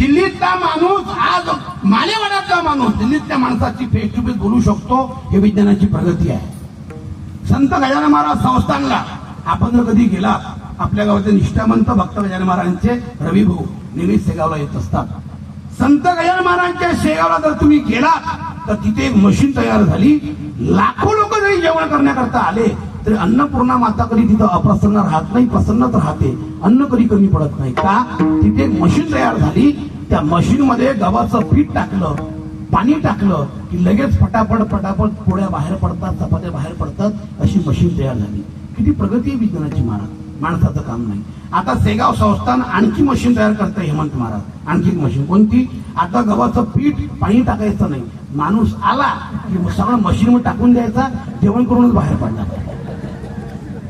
दिल्लीतला माणूस आज मालेवाड्यातला माणूस दिल्लीतल्या माणसाची फेस टू फेस बोलू शकतो हे विज्ञानाची प्रगती आहे. संत गजानन महाराज संस्थानला आपण जर कधी गेला आपल्या गावाचे निष्ठावंत भक्त गजानन महाराजांचे रवी भाऊ शेगावला येत असतात. संत गजानन महाराजांच्या शेगावला जर तुम्ही गेलात तर तिथे एक मशीन तयार झाली. लाखो लोक जरी जेवण करण्याकरता आले तरी अन्नपूर्णा माता कधी तिथं अप्रसन्न राहत नाही प्रसन्नच राहते. अन्न कधी कमी पडत नाही. का? तिथे एक मशीन तयार झाली. त्या मशीन मध्ये गव्हाचं पीठ टाकलं पाणी टाकलं की लगेच फटाफट फटाफट पोळ्या बाहेर पडतात चपात्या बाहेर पडतात अशी मशीन तयार झाली. किती प्रगती विज्ञानाची महाराज. माणसाचं काम नाही. आता सेगाव संस्थान आणखी मशीन तयार करतं हेमंत महाराज. आणखी एक मशीन कोणती? आता गव्हाचं पीठ पाणी टाकायचं नाही. माणूस आला की सगळं मशीनवर टाकून द्यायचा जेवण करूनच बाहेर पडला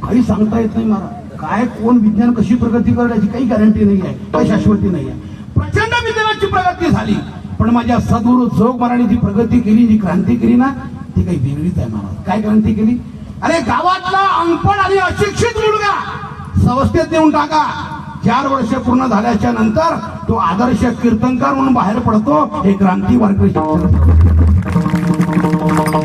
काही सांगता येत नाही मला. काय कोण विज्ञान कशी प्रगती करण्याची काही गॅरंटी नाही आहे काही शाश्वती नाही आहे. प्रचंड विज्ञानाची प्रगती झाली. पण माझ्या सद्गुरु जोग महाराणी जी प्रगती केली जी क्रांती केली ना ती काही वेगळीच आहे महाराज काय क्रांती केली? अरे गावातला अंगपण आणि अशिक्षित मुलगा संस्थेत देऊन टाका. चार वर्ष पूर्ण झाल्याच्यानंतर तो आदर्श कीर्तनकार म्हणून बाहेर पडतो हे क्रांती वारकरी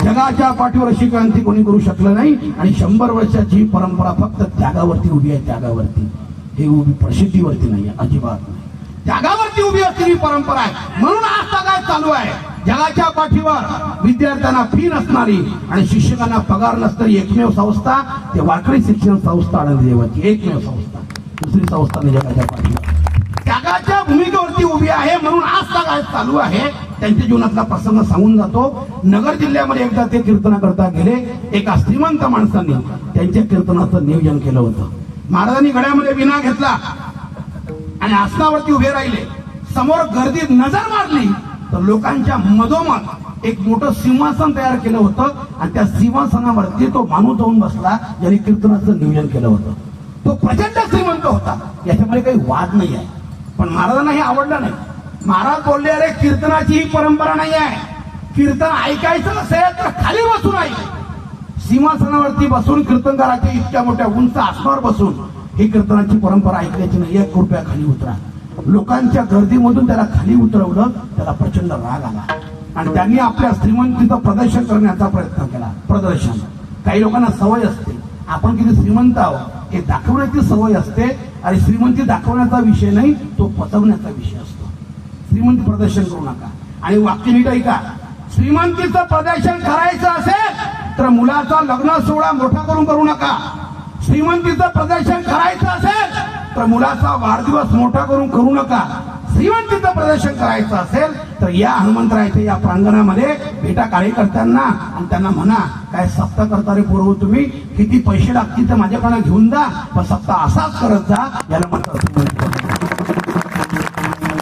जगाच्या पाठीवर अशी क्रांती कोणी करू शकलं नाही आणि शंभर वर्षाची ही परंपरा फक्त त्यागावरती उभी आहे त्यागावरती. हे उभी प्रसिद्धीवरती नाही अजिबात नाही. त्यागावरती उभी असलेली परंपरा आहे. म्हणून आज काय चालू आहे? जगाच्या पाठीवर विद्यार्थ्यांना फी नसणारी आणि शिक्षकांना पगार नसणारी एकमेव संस्था ते वारकरी शिक्षण संस्था आनंद देवाची एकमेव संस्था. दुसरी संस्था नाही जगाच्या पाठीवर त्यागाच्या भूमिकेवरती उभी आहे म्हणून आज काय चालू आहे. त्यांच्या जीवनातला प्रसंग सांगून जातो. नगर जिल्ह्यामध्ये एकदा ते कीर्तना करता गेले. एका श्रीमंत माणसाने त्यांच्या कीर्तनाचं नियोजन केलं होतं. महाराजांनी गळ्यामध्ये विना घेतला. आणि आसनावरती उभे राहिले. समोर गर्दीत नजर मारली. तर लोकांच्या मधोमध एक मोठं सिंहासन तयार केलं होतं. आणि त्या सिंहासनावरती तो माणूस जाऊन बसला. ज्याने कीर्तनाचं नियोजन केलं होतं. तो प्रचंड श्रीमंत होता. याच्यामध्ये काही वाद नाही आहे. पण महाराजांना हे आवडलं नाही. महाराज बोलले अरे कीर्तनाची ही परंपरा नाही आहे. कीर्तन ऐकायचं असेल तर खाली बसून ऐक सिंहासनावरती बसून कीर्तनकाराच्या इतक्या मोठ्या उंच आसनावर बसून ही कीर्तनाची परंपरा ऐकायची नाही. एक रुपया खाली उतरा. लोकांच्या गर्दीमधून त्याला खाली उतरवलं त्याला प्रचंड राग आला. आणि त्यांनी आपल्या श्रीमंतीचं प्रदर्शन करण्याचा प्रयत्न केला. प्रदर्शन. काही लोकांना सवय असते. आपण किती श्रीमंत आहोत. हे दाखवण्याची सवय असते आणि श्रीमंती दाखवण्याचा विषय नाही तो पचवण्याचा विषय असतो. श्रीमंती प्रदर्शन करू नका. आणि वाक्य नीट ऐका. श्रीमंतीचं प्रदर्शन करायचं असेल तर मुलाचा लग्न सोहळा मोठा करून करू नका. श्रीमंतीचं प्रदर्शन करायचं असेल तर मुलाचा वाढदिवस मोठा करून करू नका. श्रीमंतीचं प्रदर्शन करायचं असेल तर या हनुमंतरायच्या या प्रांगणामध्ये भेटा कार्यकर्त्यांना आणि त्यांना म्हणा काय सप्ताह करता रे पूर्व हो तुम्ही? किती पैसे लागतील तर माझ्याकडे घेऊन जा पण सप्ताह असाच करत जा याला म्हणतात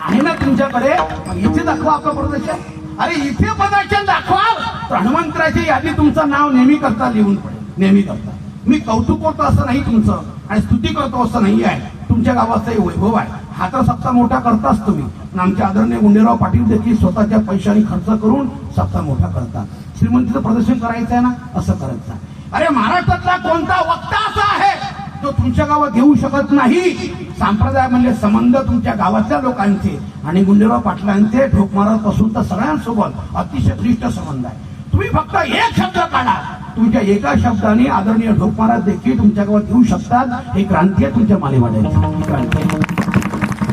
आहे ना तुमच्याकडे मग इथे दाखवा आपलं प्रदर्शन. अरे इथे प्रदर्शन दाखवा तर हनुमंतरायची यादी तुमचं नाव नेहमी करता लिहून पडेल. नेहमी करता. मी कौतुक करतो असं नाही तुमचं आणि स्तुती करतो असं नाही आहे. तुमच्या गावाचाही वैभव आहे. हा तर सत्ता मोठा करताच तुम्ही. पण आमचे आदरणीय गुंडेराव पाटील देखील स्वतःच्या पैशाने खर्च करून सत्ता मोठा करतात. श्रीमंतीचं प्रदर्शन करायचं आहे ना? असं करायचं अरे महाराष्ट्रातला कोणता वक्ता असा आहे तो तुमच्या गावात घेऊ शकत नाही? संप्रदाय म्हणजे संबंध तुमच्या गावातल्या लोकांचे. आणि गुंडेराव पाटलांचे ठोकमारापासून तर सगळ्यांसोबत अतिशय घनिष्ठ संबंध आहे. तुम्ही फक्त एक शब्द काढा. तुमच्या एका शब्दाने आदरणीय ढोकमाराज देखील तुमच्या घेऊ शकतात. हे क्रांती आहे तुमच्या मालेवाड्याची क्रांती.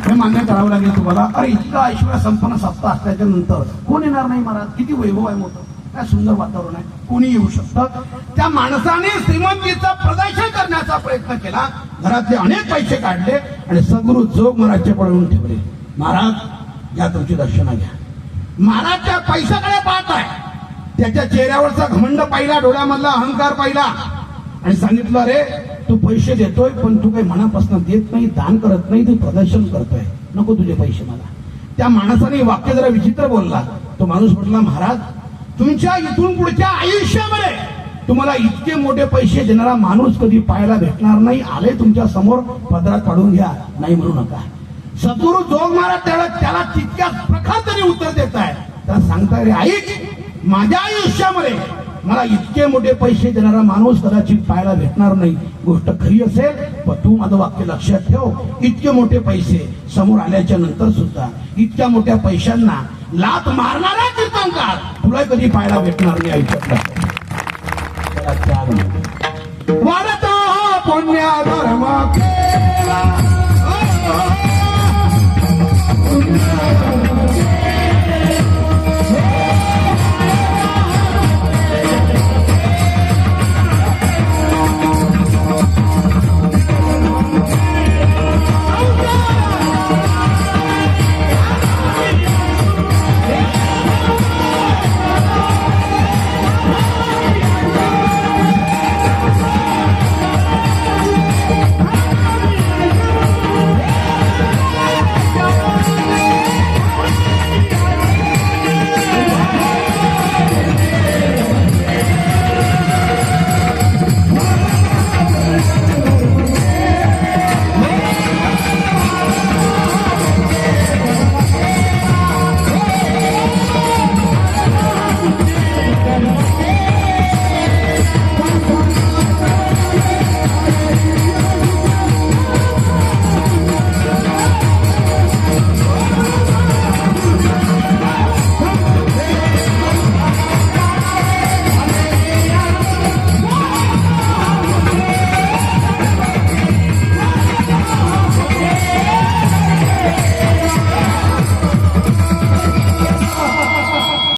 हे मान्य करावं लागेल तुम्हाला. अरे इतका ऐश्वर संपन्न सप्ताह असल्याच्या नंतर कोण येणार नाही महाराज? किती वैभव आहे मोठं. काय सुंदर वातावरण आहे. कोणी येऊ शकतं? त्या माणसाने श्रीमंतीचं प्रदर्शन करण्याचा प्रयत्न केला. घरातले अनेक पैसे काढले आणि सद्गुरु जोग महाराजचे पळवून ठेवले. महाराज या तुमची दर्शना घ्या. महाराज त्या पैशाकडे पाहत आहे त्याच्या चेहऱ्यावरचा घमंड पाहिला डोळ्यामधला अहंकार पाहिला. आणि सांगितलं अरे तू पैसे देतोय पण तू काही मनापासून देत नाही दान करत नाही तू प्रदर्शन करतोय. नको तुझे पैसे मला. त्या माणसाने वाक्य जरा विचित्र बोलला. तो माणूस म्हटला महाराज तुमच्या इथून पुढच्या आयुष्यामध्ये तुम्हाला इतके मोठे पैसे देणारा माणूस कधी पाहायला भेटणार नाही. आले तुमच्यासमोर पदरात पाडून घ्या नाही म्हणू नका. सद्गुरु जोग महाराज त्याला त्याला तितक्याच प्रकार तरी उत्तर देत आहे. त्याला सांगता रे ऐक माझ्या आयुष्यामध्ये मला इतके मोठे पैसे देणारा माणूस कदाचित पाहायला भेटणार नाही. गोष्ट खरी असेल पण तू माझं वाक्य लक्षात ठेव. इतके मोठे पैसे समोर आल्याच्यानंतर सुद्धा इतक्या मोठ्या पैशांना लात मारणारा कीर्तनकार तुला कधी पाहायला भेटणार नाही आयुष्यात